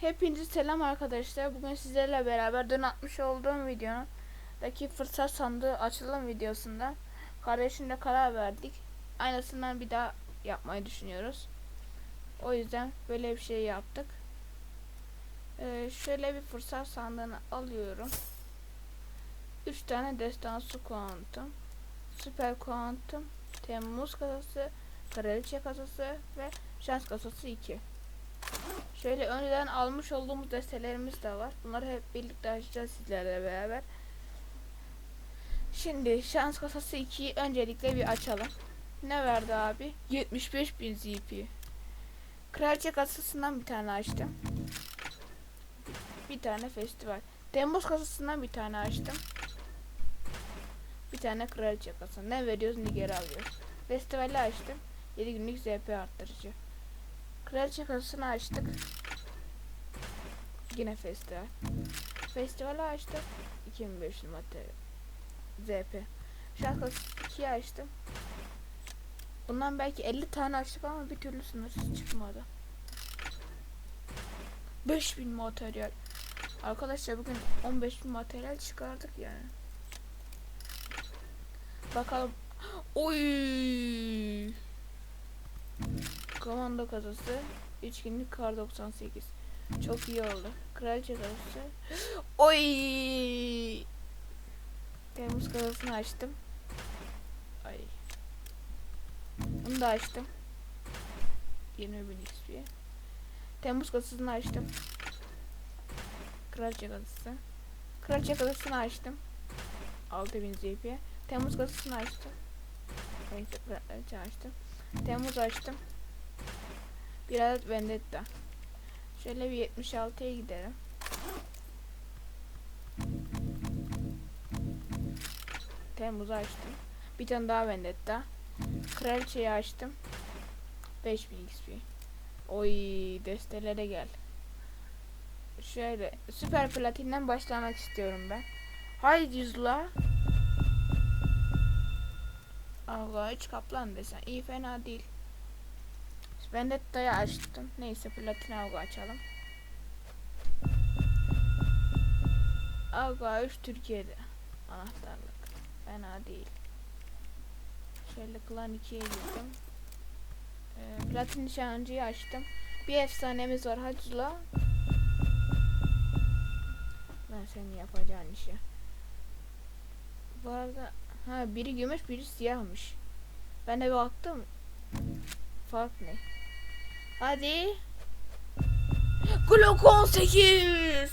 Hepinize selam arkadaşlar. Bugün sizlerle beraber dün atmış olduğum videodaki fırsat sandığı açılım videosunda kardeşimle karar verdik. Aynısından bir daha yapmayı düşünüyoruz. O yüzden böyle bir şey yaptık. Ee, şöyle bir fırsat sandığını alıyorum. 3 tane destansı kuantum, süper kuantum, Temmuz kasası, kraliçe kasası ve şans kasası 2. Şöyle önceden almış olduğumuz destelerimiz de var. Bunları hep birlikte açacağız sizlerle beraber. Şimdi şans kasası 2'yi öncelikle bir açalım. Ne verdi abi? 75.000 ZP. Kraliçe kasasından bir tane açtım. Bir tane festival. Temmuz kasasından bir tane açtım. Bir tane kraliçe kasa. Ne veriyoruz ne geri alıyoruz. Festivali açtım. 7 günlük ZP arttırıcı. Kraliçe kasasını açtık. Yine festival. Festivali açtık. 2500 madde ZP. Şarkı 2'yi açtım. Bundan belki 50 tane açtık ama bir türlü sınırsız çıkmadı. 5000 materyal. Arkadaşlar bugün 15.000 materyal çıkardık yani. Bakalım. Oy! Komando kasası 3 günlük kar 98. Çok iyi oldu. Kraliçe kasası. Oy! Temmuz kasasını açtım. Ay. Bunu da açtım. 20 bin XP. Temmuz kasasını açtım. Kraliçe kasası. Kraliçe kasasını açtım. 6000 ZP. Temmuz kasasını açtım. Kraliçe açtım. Temmuz açtım. Bir adet vendetta. Şöyle bir 76'ya gidelim. Temmuz'u açtım. Bir tane daha vendetta. Kraliçeyi açtım. 5000 XP. Oy destelere gel. Şöyle süper platinden başlamak istiyorum ben. Haydi yüzla. Allah 3 kaplan desen iyi fena değil. Vendetta'yı açtım. Neyse platin avga açalım. Avga 3 Türkiye'de. Anahtarlık. Fena değil. Şöyle klan 2'ye girdim. Ee, platin nişancıyı açtım. Bir efsanemiz var Hacı'la. Ben senin yapacağın işi. Bu arada ha biri gümüş biri siyahmış. Ben de baktım. Fark ne? Hadi. Glock 18.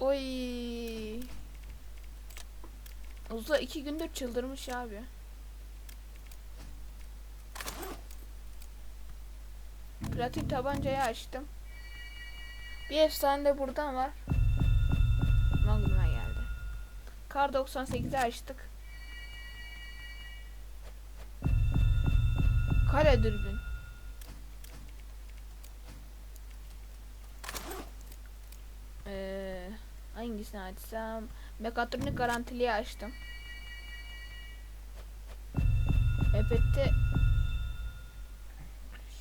Oy. Uzla iki gündür çıldırmış abi. Platin tabancayı açtım. Bir efsane de buradan var. Magnum'a geldi. Kar 98'i açtık. Kare dürbün. Ee, hangisini açsam? Mekatronik garantiliyi açtım. Epette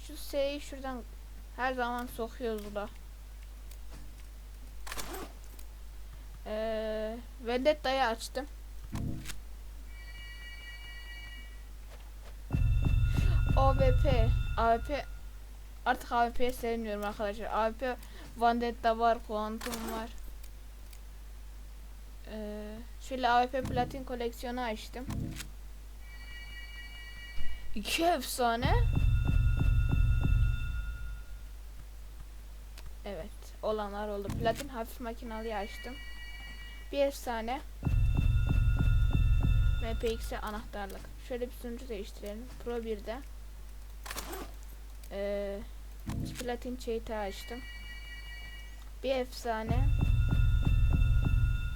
şu S'yi şuradan her zaman sokuyoruz da. Ee, Vendetta'yı açtım. AWP. AWP artık AWP'ye sevmiyorum arkadaşlar. AWP Vendetta var, Quantum var. Ee, şöyle AWP platin koleksiyonu açtım. İki efsane. Evet, olanlar oldu. Platin hafif makinalıyı açtım. Bir efsane. MPX'e anahtarlık. Şöyle bir sunucu değiştirelim. Pro 1'de. Ee, platin çeyte açtım. Bir efsane.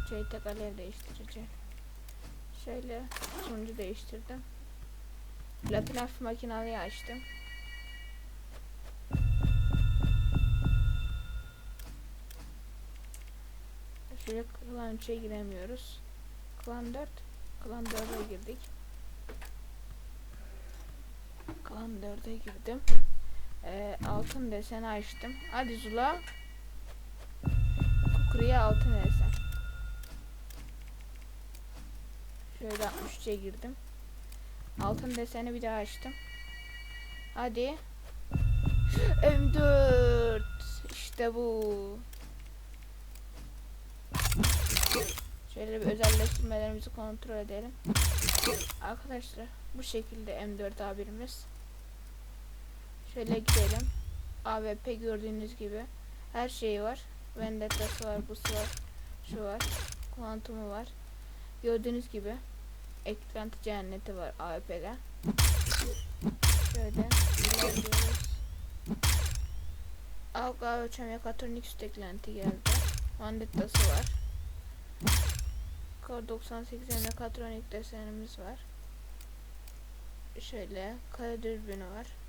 Çeyte alev değiştirici. Şöyle sunucu değiştirdim. Platin hafif makinalıyı açtım. Şöyle klan 3'e giremiyoruz. Klan 4. Klan 4'e girdik. Kalan 4'e girdim. Ee, altın deseni açtım. Hadi Zula. Kukriye altın desen. Şöyle 63'e girdim. Altın deseni bir daha açtım. Hadi. M4. İşte bu. Şöyle bir özelleştirmelerimizi kontrol edelim. Arkadaşlar bu şekilde M4 abimiz. Şöyle gidelim. AWP gördüğünüz gibi her şeyi var. Vendetta'sı var, busu var, şu var, kuantumu var. Gördüğünüz gibi eklenti cenneti var AWP'de. Şöyle ilerliyoruz. Avga ölçem mekatronik üst eklenti geldi. Vendetta'sı var. Kar 98 mekatronik desenimiz var. Şöyle kare dürbünü var.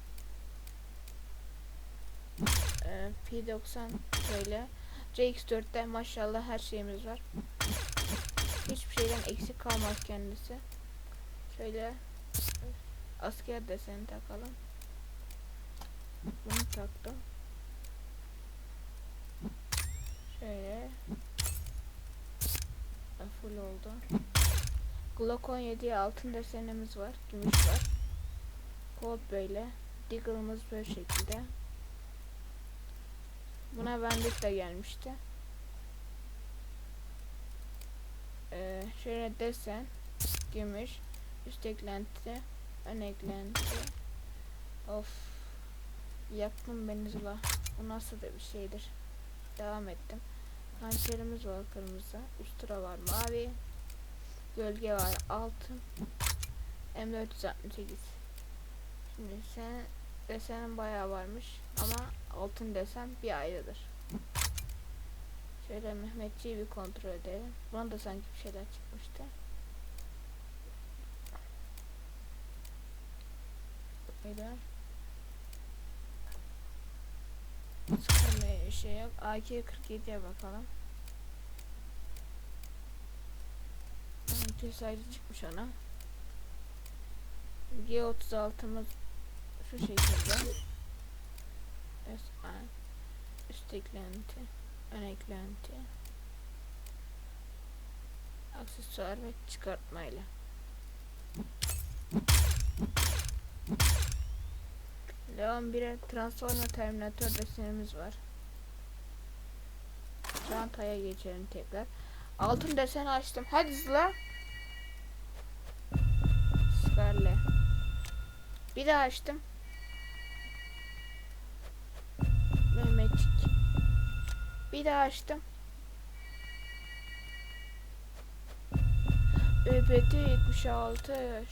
Ee, P90 şöyle. CX4'te maşallah her şeyimiz var. Hiçbir şeyden eksik kalmaz kendisi. Şöyle asker deseni takalım. Bunu taktım. Şöyle full oldu. Glock 17'ye altın desenimiz var. Gümüş var. Kod böyle. Diggle'ımız böyle şekilde. Buna Vendetta gelmişti. Ee, şöyle desen. Gümüş. Üst eklenti. Ön eklenti. Of. Yaktın beni Zula. Bu nasıl da bir şeydir. Devam ettim. Hançerimiz var kırmızı. Ustura var mavi. Gölge var altın. M468. Şimdi sen desenin bayağı varmış ama altın desen bir ayrıdır. Şöyle Mehmetçiyi bir kontrol edelim. Buna da sanki bir şeyler çıkmıştı. Böyle. Sıkılmaya şey yok. AK-47'ye bakalım. Önce sayıcı çıkmış ona. G36'mız şu şekilde. SA üst eklenti, ön eklenti, aksesuar ve çıkartmayla. Leon 1'e Transformer Terminator desenimiz var. Çantaya geçelim tekrar. Altın deseni açtım. Hadi Zla. Scarlet. Bir daha açtım. Bir daha açtım. MPT 76.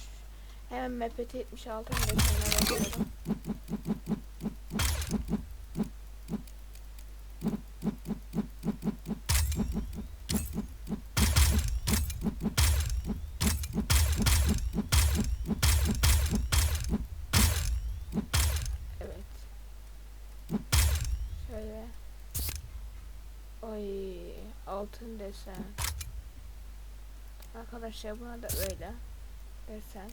Hemen MPT 76 desenine bakıyorum. Evet. Şöyle. Oy altın desen. Arkadaşlar buna da öyle desen.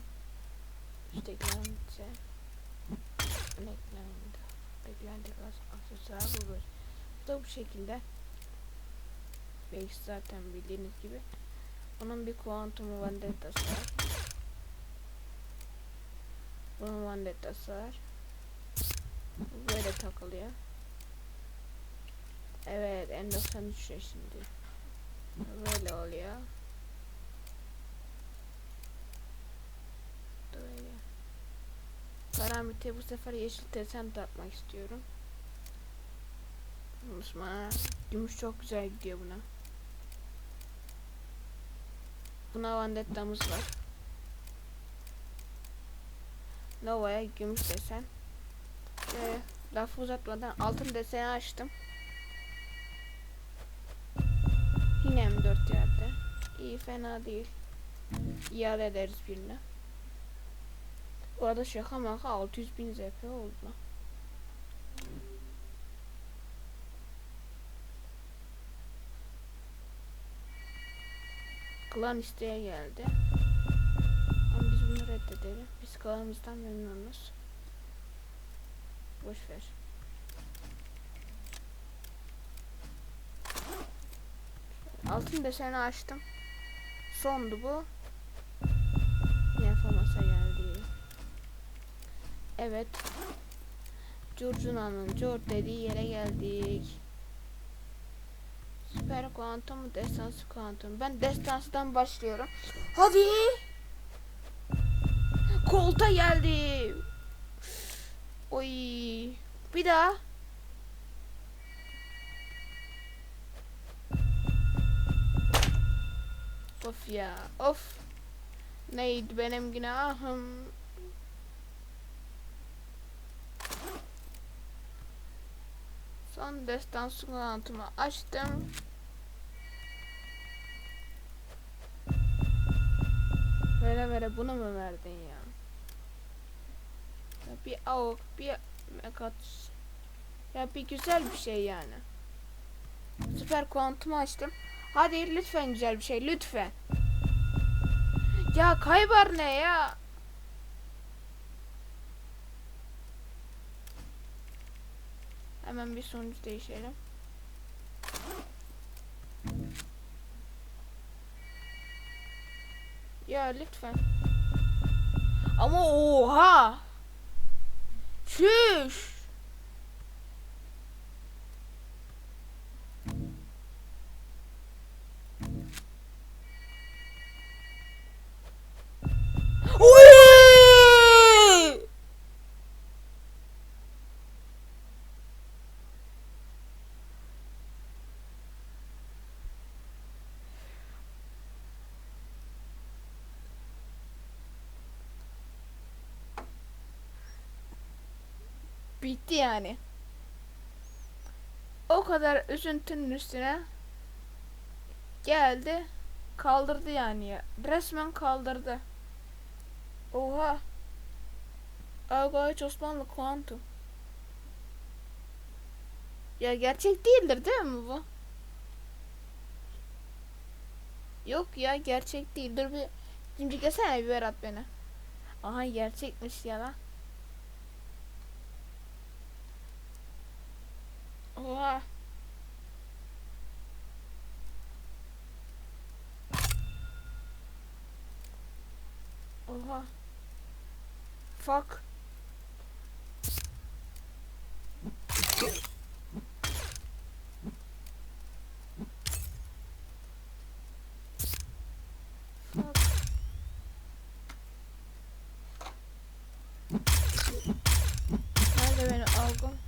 İşte eklenti. Eklenti. Eklenti aksesuar bu böyle. Bu da bu şekilde. Belki zaten bildiğiniz gibi. Onun bir kuantumu vendettası var. Bunun vendettası var. Bu Böyle takılıyor. Evet N93 şimdi. Böyle oluyor. Böyle. Karamite bu sefer yeşil desen takmak istiyorum. Unutma. Gümüş çok güzel gidiyor buna. Buna Vendetta'mız var. Nova'ya gümüş desen. Ve lafı uzatmadan altın deseni açtım. Yine M4 yerde. İyi fena değil. İade ederiz birine. Bu arada şaka maka 600 bin ZP oldu lan. Klan isteğe geldi. Ama biz bunu reddedelim. Biz klanımızdan memnunuz. boş ver. Altın deseni açtım. Sondu bu. Yine famasa geldi. Evet. Curcuna'nın cor dediği yere geldik. Süper kuantum, destansı kuantum. Ben destansıdan başlıyorum. Hadi. Kolta geldi. Oy. Bir daha. Of ya. Of. Neydi benim günahım? Son destansı kuantumu açtım. Vere vere bunu mu verdin ya? ya bir avuk, bir mekat. Ya bir güzel bir şey yani. Süper kuantumu açtım. Hadi lütfen güzel bir şey lütfen. Ya kaybar ne ya? Hemen bir sonuç değişelim. Ya lütfen. Ama oha. Şüş. Bitti yani. O kadar üzüntünün üstüne geldi kaldırdı yani ya. Resmen kaldırdı. Oha. Agaç Osmanlı kuantum. Ya gerçek değildir değil mi bu? Yok ya gerçek değil. Dur bir cimciklesene bir Berat beni. Aha gerçekmiş ya lan. Oha. Oha. Fuck. Fuck. Nerede benim algım?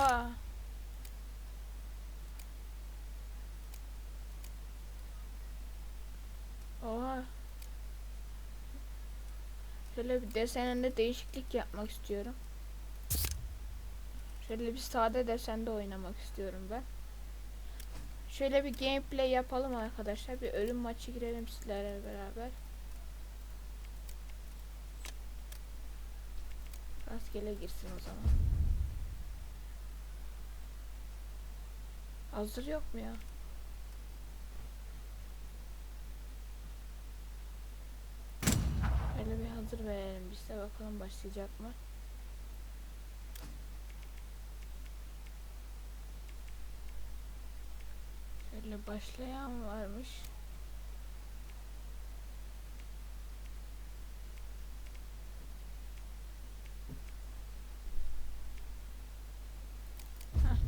Oha. Oha. Şöyle bir deseninde değişiklik yapmak istiyorum. Şöyle bir sade desende oynamak istiyorum ben. Şöyle bir gameplay yapalım arkadaşlar. Bir ölüm maçı girelim sizlerle beraber. Rastgele girsin o zaman. Hazır yok mu ya? Öyle bir hazır verelim de bakalım başlayacak mı? Şöyle başlayan varmış.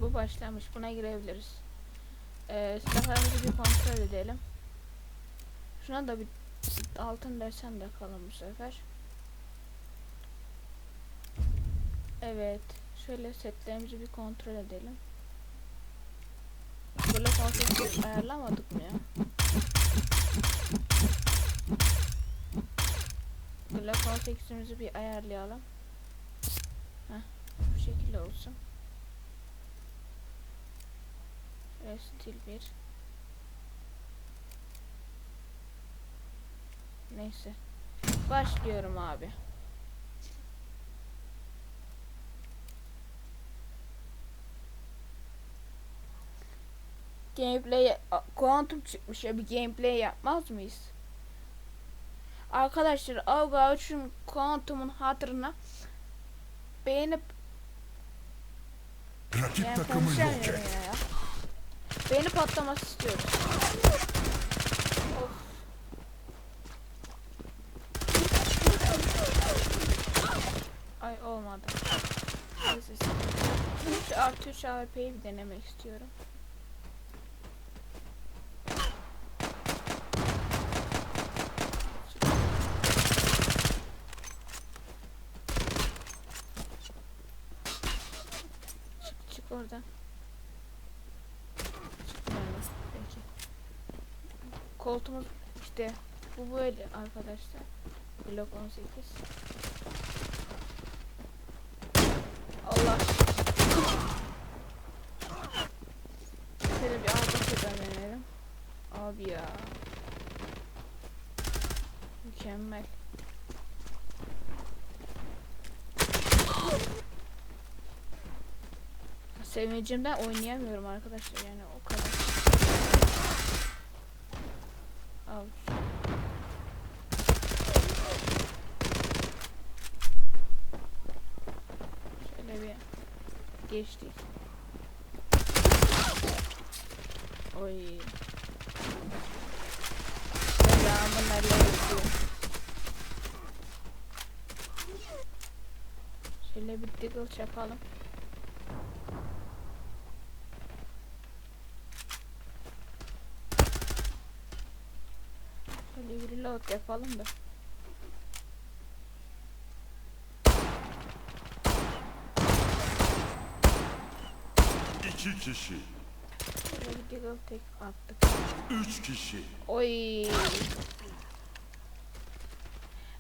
Bu başlamış. Buna girebiliriz. Ee, silahlarımızı bir kontrol edelim. Şuna da bir altın desen de kalın bu sefer. Evet. Şöyle setlerimizi bir kontrol edelim. Böyle konsepti ayarlamadık mı ya? Böyle konseksimizi bir ayarlayalım. Heh, bu şekilde olsun. Stil 1. Neyse. Başlıyorum abi. Gameplay kuantum çıkmış ya bir gameplay yapmaz mıyız? Arkadaşlar Avga üçün kuantumun hatırına beğenip Rakip Yani takımı yok et. ya. Beyni patlaması istiyoruz. Ay olmadı. Artı 3 AWP'yi bir denemek istiyorum. Koltuğumuz işte bu böyle arkadaşlar. Blok 18. Allah. Şöyle bir arka deneyelim. Abi ya. Mükemmel. Sevincimden oynayamıyorum arkadaşlar yani o kadar. Al. Şöyle bir geçtik. Oy. Selamun aleyküm. Şöyle bir diggle çakalım. Şöyle bir reload yapalım da. İki kişi. Diggle tek attık. Üç kişi. Oy.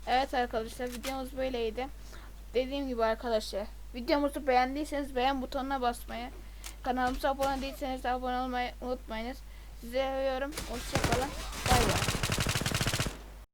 Evet arkadaşlar videomuz böyleydi. Dediğim gibi arkadaşlar videomuzu beğendiyseniz beğen butonuna basmayı, kanalımıza abone değilseniz de abone olmayı unutmayınız. Size seviyorum. Hoşçakalın.